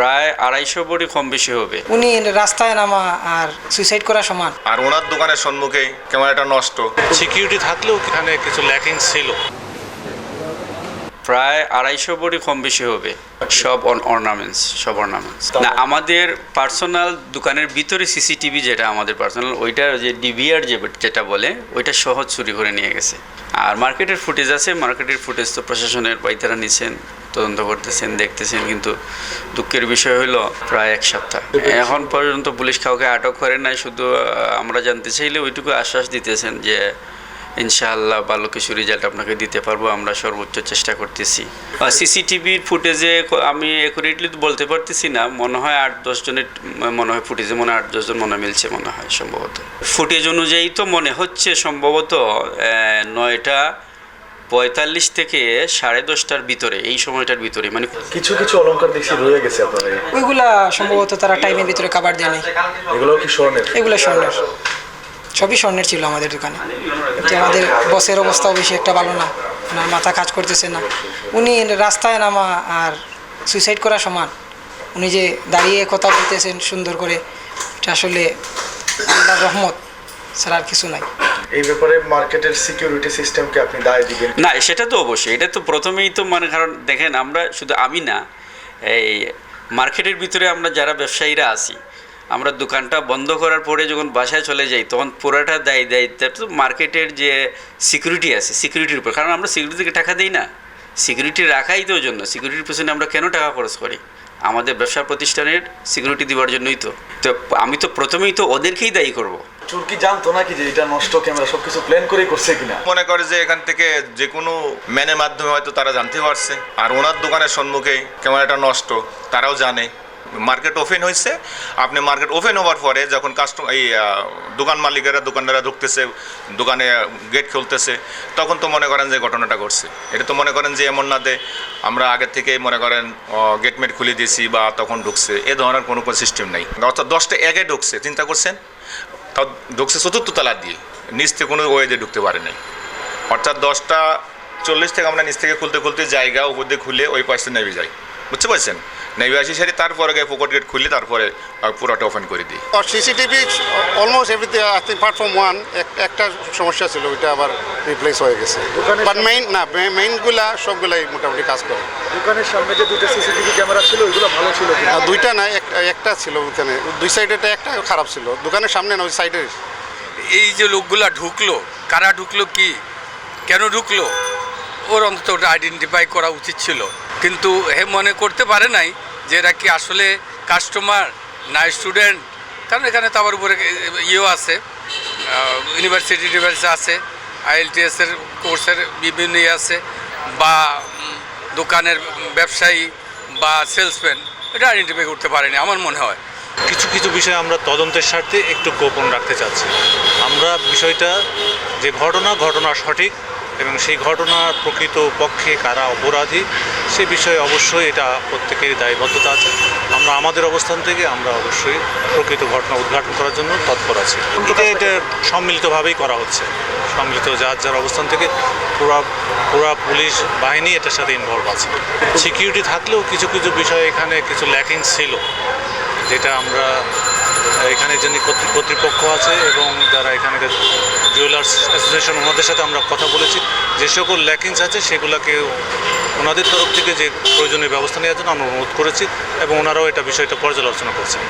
প্রায় আড়াইশো বড়ি কম বেশি হবে। উনি রাস্তায় নামা আর সুইসাইড করা সমান। আর ওনার দোকানের সম্মুখে ক্যামেরাটা নষ্ট। সিকিউরিটি থাকলেও এখানে কিছু ল্যাকিং ছিল। প্রায় আড়াইশো বড়ি কম বেশি হবে। সব অর্নামেন্টস সব অর্নামেন্টস না আমাদের পার্সোনাল দোকানের ভিতরে সিসিটিভি যেটা আমাদের পার্সোনাল ওইটার যে ডিভিআর যে যেটা বলে ওইটা সহজ চুরি করে নিয়ে গেছে। আর মার্কেটের ফুটেজ আছে মার্কেটের ফুটেজ তো প্রশাসনের বাইতারা নিছেন। তদন্ত করতেছেন, দেখতেছেন, কিন্তু দুঃখের বিষয় হলো প্রায় এক সপ্তাহ। এখন পর্যন্ত পুলিশ কাউকে আটক করে নাই, শুধু আমরা জানতে চাইলে ওইটুকু আশ্বাস দিতেছেন যে, ইনশাআল্লাহ ভালো কিছু রেজাল্ট আপনাকে দিতে পারব, আমরা সর্বোচ্চ চেষ্টা করতেছি। সিসিটিভির ফুটেজে আমি অ্যাকুরেটলি বলতে পারতেছি না, মনে হয় আট, দশ জনের মনে হয় ফুটেজে মনে হয় আট দশজন মনে মিলছে মনে হয় সম্ভবত। ফুটেজ অনুযায়ী তো মনে হচ্ছে সম্ভবত নয়টা পঁয়তাল্লিশ থেকে সাড়ে দশটার ভিতরে এই সময়টার ভিতরে মানে কিছু কিছু অলংকার দেখছি রয়ে গেছে আপনার ওইগুলা সম্ভবত তারা টাইমের ভিতরে কাবার দেয় নাই এগুলো কি স্বর্ণের? এগুলো স্বর্ণের। সবই স্বর্ণের ছিল আমাদের দোকানে। কিন্তু আমাদের বসের অবস্থাও বেশি একটা ভালো না। ওনার মাথা কাজ করতেছে না। উনি রাস্তায় নামা আর সুইসাইড করা সমান। উনি যে দাঁড়িয়ে কথা বলতেছেন সুন্দর করে এটা আসলে আল্লাহর রহমত। ছাড়া আর কিছু নাই। এই ব্যাপারে মার্কেটের সিকিউরিটি সিস্টেমকে আপনি দায় দিবেন। না সেটা তো অবশ্যই। এটা তো প্রথমেই তো মানে কারণ দেখেন আমরা শুধু আমি না এই মার্কেটের ভিতরে আমরা যারা ব্যবসায়ীরা আছি আমরা দোকানটা বন্ধ করার পরে যখন বাসায় চলে যাই তখন পুরাটা দায়ী দায়িত্ব তো মার্কেটের যে সিকিউরিটি আছে সিকিউরিটির উপর। কারণ আমরা সিকিউরিটিকে টাকা দিই না। সিকিউরিটি রাখাই তো ওই জন্য। সিকিউরিটির পেছনে আমরা কেন টাকা খরচ করি? আমাদের ব্যবসা প্রতিষ্ঠানের সিকিউরিটি দেওয়ার জন্যই তো। তো আমি তো প্রথমেই তো ওদেরকেই দায়ী করব। চুরকি জানতো নাকি যে এটা নষ্ট ক্যামেরা সবকিছু প্ল্যান করেই করছে কিনা? মনে করে যে এখান থেকে যে কোনো ম্যানের মাধ্যমে হয়তো তারা জানতে পারছে। আর ওনার দোকানের সম্মুখে ক্যামেরাটা নষ্ট তারাও জানে। মার্কেট ওপেন হয়েছে। আপনি মার্কেট ওপেন হওয়ার পরে যখন কাস্টম এই দোকান মালিকেরা, দোকানদাররা ঢুকতেছে, দোকানে গেট খুলতেছে, তখন তো মনে করেন যে ঘটনাটা ঘটছে। এটা তো মনে করেন যে এমন না যে আমরা আগে থেকে মনে করেন গেটমেট খুলে দিয়েছি বা তখন ঢুকছে। এ ধরনের কোনো সিস্টেম নেই। অর্থাৎ দশটা একে ঢুকছে, চিন্তা করছেন? তাও ঢুকছে চতুর্থ তালা দিয়ে, নিচ থেকে কোনো ওয়ে দিয়ে ঢুকতে পারে নাই। অর্থাৎ দশটা চল্লিশ থেকে আমরা নিচ থেকে খুলতে খুলতে জায়গা উপর দিয়ে খুলে ওই পাশে নেমে যাই। বুঝতে পারছেন? নেমে আসি সারি তারপরে গিয়ে পকেট গেট খুলে তারপরে পুরোটা ওপেন করে দিই। আর CCTV almost everything I think part from one একটা সমস্যা ছিল ওইটা আবার রিপ্লেস হয়ে গেছে। দোকানের বাট মেইন না মেইনগুলা সবগুলাই মোটামুটি কাজ করে। দোকানের সামনে যে দুটো সিসিটিভি ক্যামেরা ছিল ওইগুলো ভালো ছিল দুইটা না একটা- একটা ছিল ওখানে দুই সাইডেটা একটা খারাপ ছিল। দোকানের সামনে না ওই সাইডে এই যে লোকগুলা ঢুকলো কারা ঢুকলো কি? কেন ঢুকলো? ওর অন্তত ওটা আইডেন্টিফাই করা উচিত ছিল। কিন্তু হে মনে করতে পারে নাই যে এরা কি আসলে কাস্টমার না স্টুডেন্ট কারণ এখানে তো আবার উপরে ইয়েও আছে ইউনিভার্সিটি টিউনিভার্সিটি আছে আইএলটিএসের কোর্সের বিভিন্ন ইয়ে আছে, বা দোকানের ব্যবসায়ী বা সেলসম্যান এটা আইডেন্টিফাই করতে পারেনি, আমার মনে হয়। কিছু কিছু বিষয় আমরা তদন্তের স্বার্থে একটু গোপন রাখতে চাচ্ছি। আমরা বিষয়টা, যে ঘটনা ঘটনা সঠিক এবং সেই ঘটনার প্রকৃত পক্ষে কারা অপরাধী, সে বিষয়ে অবশ্যই এটা প্রত্যেকেরই দায়বদ্ধতা আছে। আমরা আমাদের অবস্থান থেকে আমরা অবশ্যই প্রকৃত ঘটনা উদ্ঘাটন করার জন্য তৎপর আছি। এটা এটা সম্মিলিতভাবেই করা হচ্ছে। সম্মিলিত যার যার অবস্থান থেকে পুরা পুরা পুলিশ বাহিনী এটার সাথে ইনভলভ আছে। সিকিউরিটি থাকলেও কিছু কিছু বিষয়ে এখানে কিছু ল্যাকিং ছিল, যেটা আমরা এখানে যিনি কর্তৃ- কর্তৃপক্ষ আছে এবং যারা এখানে জুয়েলার্স অ্যাসোসিয়েশন, ওনাদের সাথে আমরা কথা বলেছি। যে সকল ল্যাকিংস আছে, সেগুলোকে ওনাদের তরফ থেকে যে প্রয়োজনীয় ব্যবস্থা নেওয়ার জন্য আমরা অনুরোধ করেছি এবং ওনারাও এটা বিষয়টা পর্যালোচনা করছেন।